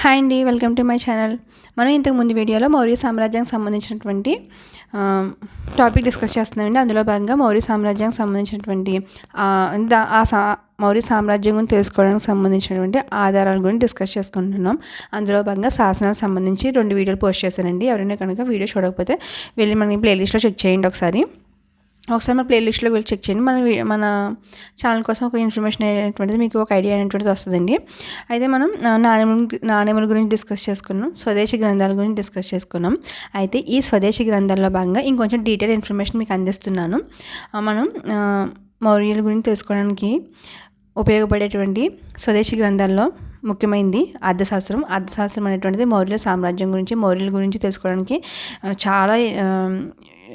Hi అండి welcome to my channel మనం ఇంతకు ముందు వీడియోలో మౌర్య సామ్రాజ్యానికి సంబంధించినటువంటి టాపిక్ డిస్కస్ చేస్తున్నామండి అందులో భాగంగా మౌర్య సామ్రాజ్యానికి సంబంధించినటువంటి దా- ఆ సా మౌర్య సామ్రాజ్యం గురించి తెలుసుకోవడానికి సంబంధించినటువంటి ఆధారాల గురించి డిస్కస్ చేసుకుంటున్నాం. అందులో భాగంగా శాసనాలకు సంబంధించి రెండు వీడియోలు పోస్ట్ చేశానండి. ఎవరైనా కనుక వీడియో చూడకపోతే వెళ్ళి మనకి ప్లేలిస్ట్లో చెక్ చేయండి ఒకసారి. ఒకసారి మన ప్లేలిస్ట్లో వెళ్ళి చెక్ చేయండి. మన మన ఛానల్ కోసం ఒక ఇన్ఫర్మేషన్ అనేటువంటిది మీకు ఒక ఐడియా అనేటువంటిది వస్తుందండి. అయితే మనం నాణ్యములు నాణెముల గురించి డిస్కస్ చేసుకున్నాం స్వదేశీ గ్రంథాల గురించి డిస్కస్ చేసుకున్నాం. అయితే ఈ స్వదేశీ గ్రంథాల్లో భాగంగా ఇంకొంచెం డీటెయిల్ ఇన్ఫర్మేషన్ మీకు అందిస్తున్నాను. మనం మౌర్యుల గురించి తెలుసుకోవడానికి ఉపయోగపడేటువంటి స్వదేశీ గ్రంథాల్లో ముఖ్యమైనది అర్థశాస్త్రం అర్థశాస్త్రం అనేటువంటిది మౌర్యుల సామ్రాజ్యం గురించి మౌర్యుల గురించి తెలుసుకోవడానికి చాలా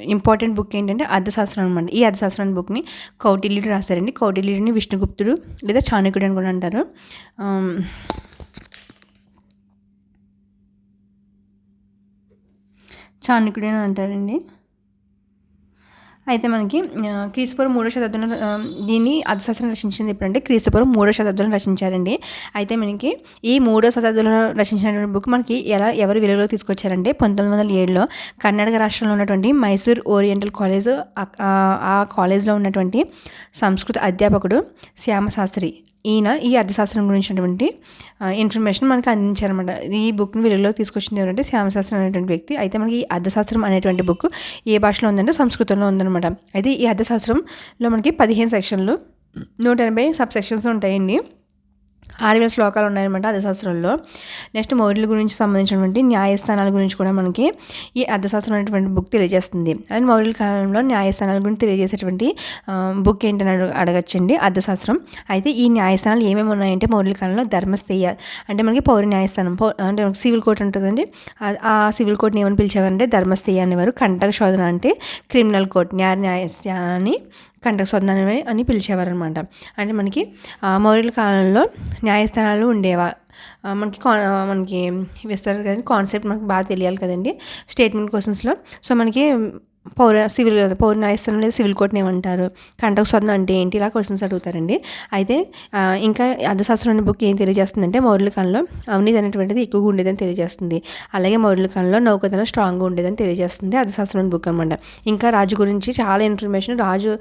ఇంపార్టెంట్ బుక్ ఏంటంటే అర్థశాస్త్రం అనమాట ఈ అర్థశాస్త్రం బుక్ని కౌటిల్యుడు రాశారండి. కౌటిల్యుడిని విష్ణుగుప్తుడు లేదా చాణక్యుడు అని కూడా అంటారు. చాణక్యుడు అని అంటారండి. అయితే మనకి ఆ, క్రీస్తుపూర్వం మూడో శతాబ్దంలో దీన్ని అర్థశాస్త్రం రచించింది ఎప్పుడంటే క్రీస్తుపూర్వం మూడో శతాబ్దంలో రచించారండి. అయితే మనకి ఈ మూడో శతాబ్దంలో రచించినటువంటి బుక్ మనకి ఎలా ఎవరు వెలుగులోకి తీసుకొచ్చారంటే పంతొమ్మిది వందల ఏడులో కర్ణాటక రాష్ట్రంలో ఉన్నటువంటి మైసూర్ ఓరియంటల్ కాలేజ్ ఆ కాలేజ్లో ఉన్నటువంటి సంస్కృత అధ్యాపకుడు శ్యామశాస్త్రి. ఈయన ఈ అర్థశాస్త్రం గురించినటువంటి ఇన్ఫర్మేషన్ మనకు అందించారనమాట ఈ బుక్ని వెలుగులోకి తీసుకొచ్చింది ఎవరంటే శ్యామశాస్త్రం అనేటువంటి వ్యక్తి. అయితే మనకి ఈ అర్థశాస్త్రం అనేటువంటి బుక్ ఏ భాషలో ఉందంటే సంస్కృతంలో ఉందన్నమాట. అయితే ఈ అర్థశాస్త్రంలో మనకి పదిహేను సెక్షన్లు నూట ఎనభై సబ్ సెక్షన్స్ ఉంటాయండి. ఆరు వేల శ్లోకాలు ఉన్నాయన్నమాట అర్థశాస్త్రంలో నెక్స్ట్ మౌర్యుల గురించి సంబంధించినటువంటి న్యాయస్థానాల గురించి కూడా మనకి ఈ అర్థశాస్త్రం అనేటువంటి బుక్ తెలియజేస్తుంది. అండ్ మౌర్యుల కాలంలో న్యాయస్థానాల గురించి తెలియజేసేటువంటి బుక్ ఏంటని అడగ అడగచ్చండి. అర్థశాస్త్రం అయితే ఈ న్యాయస్థానాలు ఏమేమి ఉన్నాయంటే మౌర్యుల కాలంలో ధర్మస్థేయ అంటే మనకి పౌర న్యాయస్థానం పౌ అంటే మనకి సివిల్ కోర్ట్ ఉంటుంది ఆ- ఆ సివిల్ కోర్ట్ని ఏమని పిలిచేవారంటే ధర్మస్థేయ అనేవారు. కంటక శోధన అంటే క్రిమినల్ కోర్ట్ న్యాయ న్యాయస్థానాన్ని కంటక శోధన అని- పిలిచేవారనమాట అంటే మనకి మౌర్యుల కాలంలో న్యాయస్థానాలు ఉండేవా? మనకి కా మనకి ఇస్తారు కదండి కాన్సెప్ట్ మనకి బాగా తెలియాలి కదండి. స్టేట్మెంట్ క్వశ్చన్స్లో సో మనకి పౌర సివిల్ పౌర న్యాయస్థానం లేదా సివిల్ కోర్ట్ని ఏమంటారు? కంటక శోధన అంటే ఏంటి? ఇలా క్వశ్చన్స్ అడుగుతారండి. అయితే ఇంకా అర్థశాస్త్రం అనే బుక్ ఏం తెలియజేస్తుందంటే మౌర్యుల కాలంలో అవినీతి అనేటువంటిది ఎక్కువగా ఉండేదని తెలియజేస్తుంది. అలాగే మౌర్యుల కాలంలో నౌకదనం స్ట్రాంగ్గా ఉండేదని తెలియజేస్తుంది అర్థశాస్త్రం అనే బుక్ అనమాట ఇంకా రాజు గురించి చాలా ఇన్ఫర్మేషన్ రాజు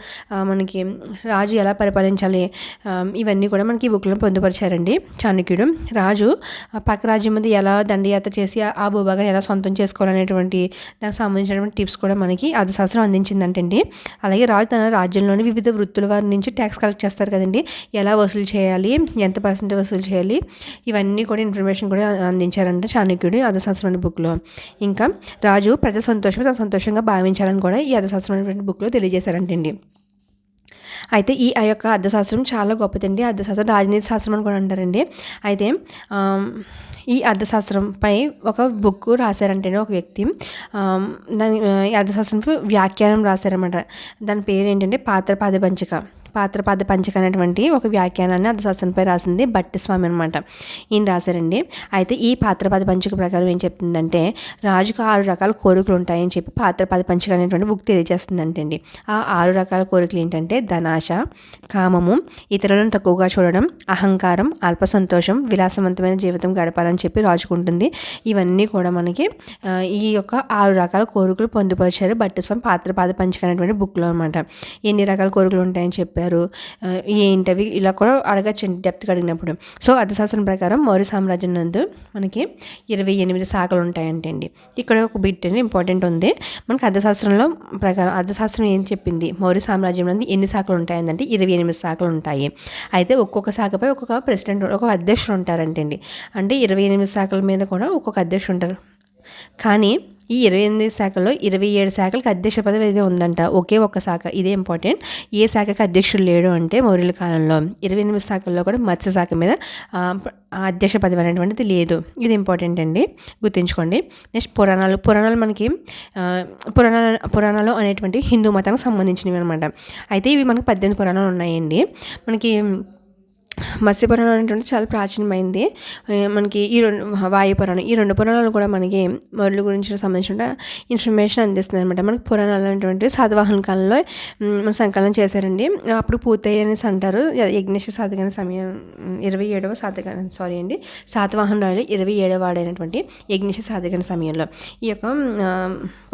మనకి రాజు ఎలా పరిపాలించాలి ఇవన్నీ కూడా మనకి ఈ బుక్లో పొందుపరిచారండి చాణక్యుడు. రాజు పక్క రాజ్యం మీద ఎలా దండయాత్ర చేసి ఆ భూభాగాన్ని ఎలా సొంతం చేసుకోవాలనేటువంటి దానికి సంబంధించినటువంటి టిప్స్ కూడా మనకి అర్థశాస్త్రం అందించిందంటండి. అలాగే రాజు తన రాజ్యంలోని వివిధ వృత్తుల వారి నుంచి ట్యాక్స్ కలెక్ట్ చేస్తారు కదండి. ఎలా వసూలు చేయాలి? ఎంత పర్సెంట్ వసూలు చేయాలి? ఇవన్నీ కూడా ఇన్ఫర్మేషన్ కూడా అందించారంట చాణక్యుడు అర్థశాస్త్రం అనే బుక్లో. ఇంకా రాజు ప్రజల సంతోషం తన సంతోషంగా భావించాలని కూడా ఈ అర్థశాస్త్రం అనేటువంటి బుక్లో తెలియజేశారంటండి. అయితే ఈ ఆ యొక్క అర్థశాస్త్రం చాలా గొప్పదండి. అర్థశాస్త్రం రాజనీతి శాస్త్రం అని కూడా అంటారండి. అయితే ఈ అర్థశాస్త్రంపై ఒక బుక్ రాశారంటేనే ఒక వ్యక్తి. దాని ఈ అర్థశాస్త్రంపై వ్యాఖ్యానం రాశారన్నమాట. దాని పేరు ఏంటంటే పాత్రపాద పంచిక. పాత్రపాద పంచక అనేటువంటి ఒక వ్యాఖ్యానాన్ని అర్థశాస్త్రంపై రాసింది భట్టస్వామి అనమాట ఈయన రాశారండి. అయితే ఈ పాత్రపాద పంచిక ప్రకారం ఏం చెప్తుందంటే రాజుకు ఆరు రకాల కోరికలు ఉంటాయని చెప్పి పాత్రపాద పంచిక అనేటువంటి బుక్ తెలియజేస్తుందంటండి. ఆ ఆరు రకాల కోరికలు ఏంటంటే ధనాశ కామము ఇతరులను తక్కువగా చూడడం అహంకారం అల్ప సంతోషం విలాసవంతమైన జీవితం గడపాలని చెప్పి రాజుకుంటుంది ఇవన్నీ కూడా మనకి ఈ యొక్క ఆరు రకాల కోరికలు పొందుపరిచారు భట్టస్వామి పాత్రపాద పంచిక అనేటువంటి బుక్లో అనమాట ఎన్ని రకాల కోరికలు ఉంటాయని చెప్పారు? ఆ, ఏంటవి ఇలా కూడా అడగచ్చండి డెప్త్గా అడిగినప్పుడు. సో అర్థశాస్త్రం ప్రకారం మౌర్య సామ్రాజ్యం నందు మనకి ఇరవై ఎనిమిది శాఖలు ఉంటాయంటే అండి ఇక్కడ ఒక బిట్ అనేది ఇంపార్టెంట్ ఉంది. మనకి అర్థశాస్త్రంలో ప్రకారం అర్థశాస్త్రం ఏం చెప్పింది? మౌర్య సామ్రాజ్యం నందు ఎన్ని శాఖలు ఉంటాయంటే ఇరవై ఎనిమిది శాఖలు ఉంటాయి. అయితే ఒక్కొక్క శాఖపై ఒక్కొక్క ప్రెసిడెంట్ ఒక్కొక్క అధ్యక్షుడు ఉంటారంటండి. అంటే ఇరవై ఎనిమిది శాఖల మీద కూడా ఒక్కొక్క అధ్యక్షుడు ఉంటారు. కానీ ఈ ఇరవై ఎనిమిది శాఖల్లో ఇరవై ఏడు శాఖలకు అధ్యక్ష పదవి అయితే ఉందంట. ఒకే ఒక్క శాఖ. ఇదే ఇంపార్టెంట్ ఏ శాఖకు అధ్యక్షుడు లేడు అంటే మౌర్యుల కాలంలో. ఇరవై ఎనిమిది శాఖల్లో కూడా మత్స్య శాఖ మీద అధ్యక్ష పదవి అనేటువంటిది లేదు. ఇది ఇంపార్టెంట్ అండి. గుర్తుంచుకోండి. నెక్స్ట్ పురాణాలు. పురాణాలు మనకి పురాణాలు పురాణాలు అనేటువంటి హిందూ మతానికి సంబంధించినవి అనమాట అయితే ఇవి మనకి పద్దెనిమిది పురాణాలు ఉన్నాయండి. మనకి మత్స్యపురాణం అనేటువంటి చాలా ప్రాచీనమైంది. మనకి ఈ రెండు వాయు పురాణం ఈ రెండు పురాణాలు కూడా మనకి మరుల గురించి సంబంధించిన ఇన్ఫర్మేషన్ అందిస్తుంది అనమాట మనకి పురాణాలు అనేటువంటి సాతవాహన కాలంలో మన సంకలనం చేశారండి. అప్పుడు పూర్తయ్య అనేసి అంటారు య- యజ్ఞేశ సాధకన సమయం ఇరవై ఏడవ సాధక సారీ అండి సాతవాహన రాజు ఇరవై ఏడవ వాడైనటువంటి యజ్ఞేశ సాధకన సమయంలో. ఈ యొక్క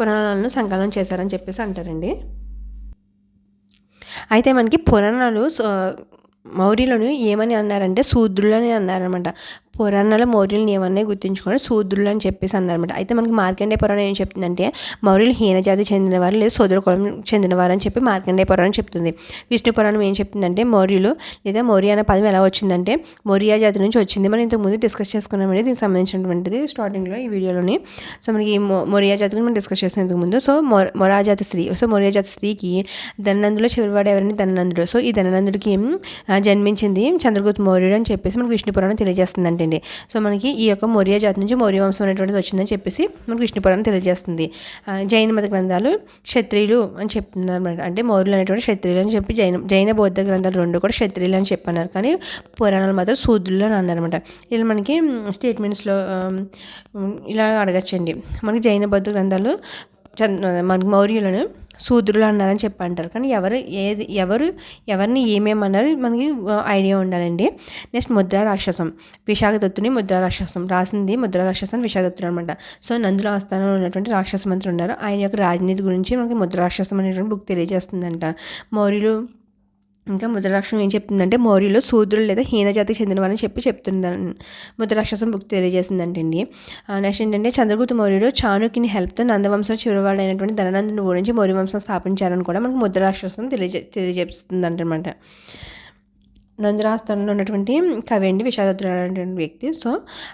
పురాణాలను సంకలనం చేశారని చెప్పేసి అంటారండి. అయితే మనకి పురాణాలు మౌర్యులను ఏమని అన్నారంటే శూద్రులని అన్నారనమాట పురాణాల మౌర్యులు ఏమన్నా గుర్తుంచుకొని శూద్రులు అని చెప్పేసి అన్నారనమాట అయితే మనకి మార్కండే పురాణం ఏం చెప్తుందంటే మౌర్యులు హీనజాతి చెందినవారు లేదా సోదర కులం చెందినవారు అని చెప్పి మార్కండే పురాణం చెప్తుంది. విష్ణు పురాణం ఏం చెప్తుందంటే మౌర్యులు లేదా మౌర్య అనే పదం ఎలా వచ్చిందంటే మౌర్య జాతి నుంచి వచ్చింది. మనం ఇంతకుముందు డిస్కస్ చేసుకున్నామండి దీనికి సంబంధించినటువంటిది స్టార్టింగ్లో ఈ వీడియోలోని. సో మనకి మౌర్య జాతి గురించి మనం డిస్కస్ చేసిన ఇంతకుముందు సో మొర మొరా జాతి స్త్రీ సో మౌర్య జాతి స్త్రీకి ధననందులో చివరివాడు ఎవరిని ధనందుడు సో ఈ ధననందుడికి జన్మించింది చంద్రగుప్త మౌర్యుడు అని చెప్పేసి మనకి విష్ణు పురాణం ఏంటండి? సో మనకి ఈ యొక్క మౌర్య జాతి నుంచి మౌర్య వంశం అనేటువంటిది వచ్చిందని చెప్పేసి మనకు విష్ణు పురాణం తెలియజేస్తుంది. జైన మత గ్రంథాలు క్షత్రియులు అని చెప్తుంది అనమాట అంటే మౌర్యులు అనేటువంటి క్షత్రియులు అని చెప్పి జైన జైన బౌద్ధ గ్రంథాలు రెండు కూడా క్షత్రియులు అని చెప్పన్నారు. కానీ పురాణాలు మాత్రం శూద్రులు అని అన్నారన్నమాట. ఇలా మనకి స్టేట్మెంట్స్లో ఇలా అడగచ్చండి. మనకి జైన బౌద్ధ గ్రంథాలు మనకి మౌర్యులను శూద్రులు అన్నారని చెప్పి అంటారు కానీ ఎవరు ఏది ఎవరు ఎవరిని ఏమేమన్నారు మనకి ఐడియా ఉండాలండి. నెక్స్ట్ ముద్రా రాక్షసం. విశాఖదత్తుని ముద్రా రాక్షసం. రాసింది ముద్రా రాక్షసం విశాఖదత్తుడు అనమాట సో నందుల ఆస్థానంలో ఉన్నటువంటి రాక్షస మంత్రులు ఉన్నారు. ఆయన యొక్క రాజనీతి గురించి మనకి ముద్రా రాక్షసం అనేటువంటి బుక్ తెలియజేస్తుందంట. మౌర్యులు ఇంకా ముద్రరాక్షసం ఏం చెప్తుందంటే మౌర్యులు శూద్రులు లేదా హీనజాతికి చెందినవారని చెప్పి చెప్తుందని ముద్రరాక్షసం బుక్ తెలియజేసిందంటండి నెక్స్ట్ ఏంటంటే చంద్రగుప్త మౌర్యుడు చాణుక్యుని హెల్ప్తో నందవంశం చివరివాడైనటువంటి ధననందుని ఓడించి మౌర్య వంశం స్థాపించారని కూడా మనకు ముద్రరాక్షసం తెలియజే తెలియజేస్తుందంటనమాట నందరాస్థానంలో ఉన్నటువంటి కవి అండి విషాదత్తుడు అనేటువంటి వ్యక్తి. సో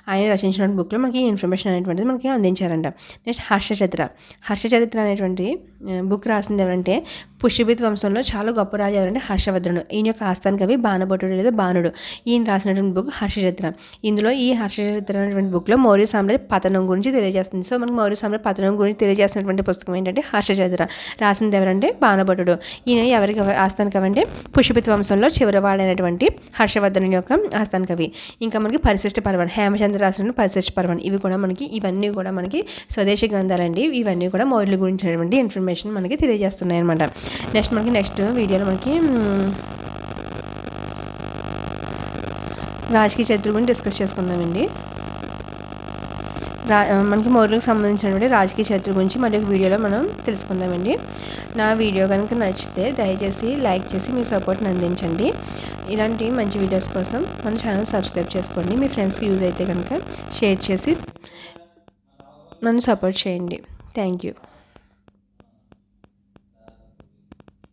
ఆయన రచించిన బుక్లో మనకి ఇన్ఫర్మేషన్ అనేటువంటిది మనకి అందించారంట. నెక్స్ట్ హర్షచరిత్ర. హర్షచరిత్ర అనేటువంటి బుక్ రాసింది ఎవరంటే పుష్యభిత్ వంశంలో చాలా గొప్ప రాజు ఎవరంటే హర్షవర్ధనుడు. ఈయన యొక్క ఆస్థాన కవి బాణభటుడు లేదా బాణుడు. ఈయన రాసినటువంటి బుక్ హర్షచరిత్ర. ఇందులో ఈ హర్షచరిత్ర అనేటువంటి బుక్లో మౌర్య సామ్రాజ్య పతనం గురించి తెలియజేస్తుంది. సో మనకు మౌర్య సామ్రాజ్య పతనం గురించి తెలియజేస్తున్నటువంటి పుస్తకం ఏంటంటే హర్షచరిత్ర. రాసింది ఎవరంటే బాణభటుడు ఈయన ఎవరికి ఆస్థాన కవి అంటే పుష్యభిత్ వంశంలో చివరవాడైనటువంటి హర్షవర్ధనుని యొక్క ఆస్థాన కవి. ఇంకా మనకి పరిశిష్ట పర్వణ హేమచంద్ర రాసిన పరిశిష్ట పర్వన్ ఇవి కూడా మనకి ఇవన్నీ కూడా మనకి స్వదేశీ గ్రంథాలండి. ఇవన్నీ కూడా మౌర్యుల గురించినటువంటి ఇన్ఫర్మేషన్ మనకి తెలియజేస్తున్నాయి అనమాట నెక్స్ట్ మనకి నెక్స్ట్ వీడియోలో మనకి రాజకీయ చరిత్ర గురించి డిస్కస్ చేసుకుందామండి. రా మనకి మౌర్యులకు సంబంధించినటువంటి రాజకీయ చరిత్ర గురించి మరి ఒక వీడియోలో మనం తెలుసుకుందామండి. నా వీడియో కనుక నచ్చితే దయచేసి లైక్ చేసి మీ సపోర్ట్ని అందించండి. ఇలాంటి మంచి వీడియోస్ కోసం మన ఛానల్ సబ్స్క్రైబ్ చేసుకోండి. మీ ఫ్రెండ్స్కి యూజ్ అయితే కనుక షేర్ చేసి నన్ను సపోర్ట్ చేయండి. Thank you.